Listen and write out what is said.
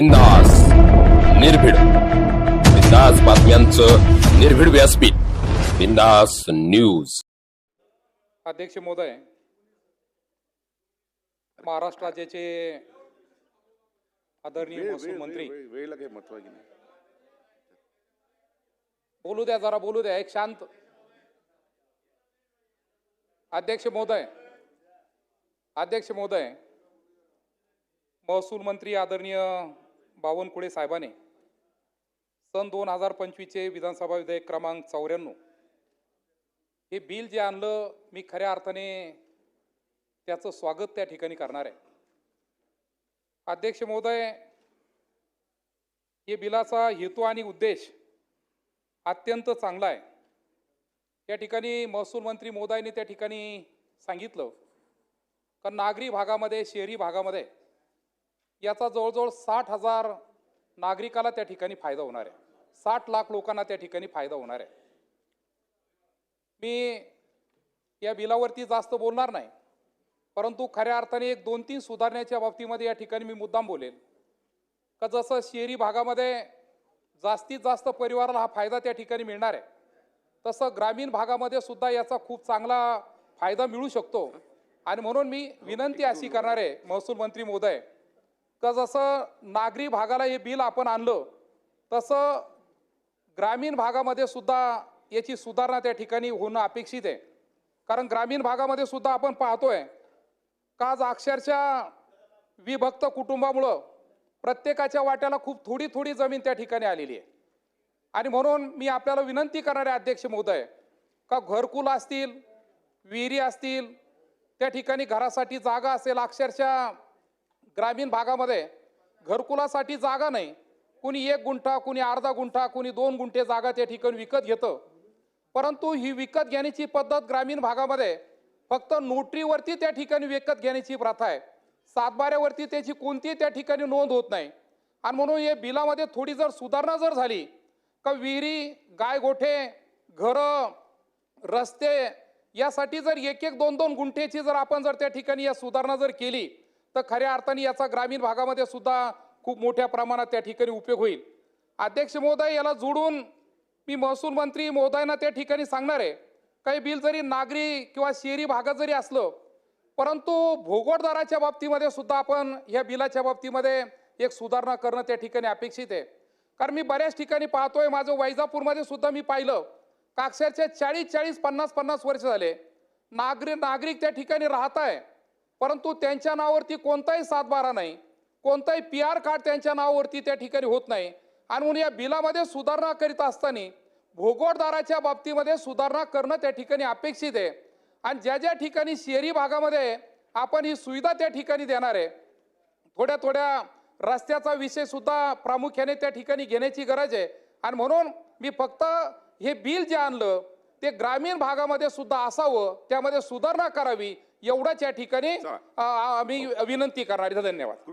बिंदास निर्भीड. बिंदास बातम्यांचं निर्भीड व्यासपीठ. बिंदास न्यूज. अध्यक्ष महोदय महाराष्ट्र राज्याचे आदरणीय महसूल मंत्री. वेळ- वेळेला काही महत्त्व आहे की नाही. बोलू द्या जरा बोलू द्या एक शांत. अध्यक्ष महोदय अध्यक्ष महोदय महसूल मंत्री आदरणीय बावनकुळे साहेबाने सन दोन हजार पंचवीसचे विधानसभा विधेयक क्रमांक चौऱ्याण्णव हे बिल जे आणलं मी खऱ्या अर्थाने त्याचं स्वागत त्या ठिकाणी करणार आहे. अध्यक्ष महोदय हे बिलाचा हेतू आणि उद्देश अत्यंत चांगला आहे. या ठिकाणी महसूल मंत्री मोदायने त्या ठिकाणी सांगितलं कारण नागरी भागामध्ये शहरी भागामध्ये याचा जवळजवळ साठ हजार नागरिकाला त्या ठिकाणी फायदा होणार आहे. साठ लाख लोकांना त्या ठिकाणी फायदा होणार आहे. मी या बिलावरती जास्त बोलणार नाही परंतु खऱ्या अर्थाने एक दोन तीन सुधारण्याच्या बाबतीमध्ये या ठिकाणी मी मुद्दाम बोलेल. का जसं शहरी भागामध्ये जास्तीत जास्त परिवाराला हा फायदा त्या ठिकाणी मिळणार आहे तसं ग्रामीण भागामध्ये सुद्धा याचा खूप चांगला फायदा मिळू शकतो. आणि म्हणून मी विनंती अशी करणार आहे महसूल मंत्री महोदय का जसं नागरी भागाला हे बिल आपण आणलं तसं ग्रामीण भागामध्ये सुद्धा याची सुधारणा त्या ठिकाणी होणं अपेक्षित आहे. कारण ग्रामीण भागामध्ये सुद्धा आपण पाहतोय का आज अक्षरशः विभक्त कुटुंबामुळं प्रत्येकाच्या वाट्याला खूप थोडी थोडी जमीन त्या ठिकाणी आलेली आहे. आणि म्हणून मी आपल्याला विनंती करणारे अध्यक्ष महोदय का घरकुल असतील विहिरी असतील त्या ठिकाणी घरासाठी जागा असेल अक्षरशः ग्रामीण भागामध्ये घरकुलासाठी जागा नाही. कुणी एक गुंठा कुणी अर्धा गुंठा कुणी दोन गुंठे जागा त्या ठिकाणी विकत घेतं. परंतु ही विकत घेण्याची पद्धत ग्रामीण भागामध्ये फक्त नोटरीवरती त्या ठिकाणी विकत घेण्याची प्रथा आहे. सातबाऱ्यावरती त्याची कोणतीही त्या ठिकाणी नोंद होत नाही. आणि म्हणून या बिलामध्ये थोडी जर सुधारणा जर झाली का विहिरी गाय गोठे घरं रस्ते यासाठी जर एक एक दोन दोन गुंठेची जर आपण जर त्या ठिकाणी या सुधारणा जर केली तर खऱ्या अर्थाने याचा ग्रामीण भागामध्ये सुद्धा खूप मोठ्या प्रमाणात त्या ठिकाणी उपयोग होईल. अध्यक्ष महोदय याला जोडून मी महसूल मंत्री महोदयांना त्या ठिकाणी सांगणार आहे. काही बिल जरी नागरी किंवा शहरी भागात जरी असलं परंतु भोगोटदाराच्या बाबतीमध्ये सुद्धा आपण ह्या बिलाच्या बाबतीमध्ये एक सुधारणा करणं त्या ठिकाणी अपेक्षित आहे. कारण मी बऱ्याच ठिकाणी पाहतोय माझं वैजापूरमध्ये सुद्धा मी पाहिलं का अक्षरशः चाळीस चाळीस पन्नास पन्नास वर्ष झाले. नागरी नागरिक त्या ठिकाणी राहत आहे परंतु त्यांच्या नावावरती कोणताही सातबारा नाही कोणताही पी आर कार्ड त्यांच्या नावावरती त्या ठिकाणी होत नाही. आणि म्हणून या बिलामध्ये सुधारणा करीत असताना भोगोटदाराच्या बाबतीमध्ये सुधारणा करणं त्या ठिकाणी अपेक्षित आहे. आणि ज्या ज्या ठिकाणी शहरी भागामध्ये आपण ही सुविधा त्या ठिकाणी देणार आहे थोड्या थोड्या रस्त्याचा विषय सुद्धा प्रामुख्याने त्या ठिकाणी घेण्याची गरज आहे. आणि म्हणून मी फक्त हे बिल जे आणलं ते ग्रामीण भागामध्ये सुद्धा असावं त्यामध्ये सुधारणा करावी एवढंच या ठिकाणी अं, आम्ही विनंती करणार आहे. धन्यवाद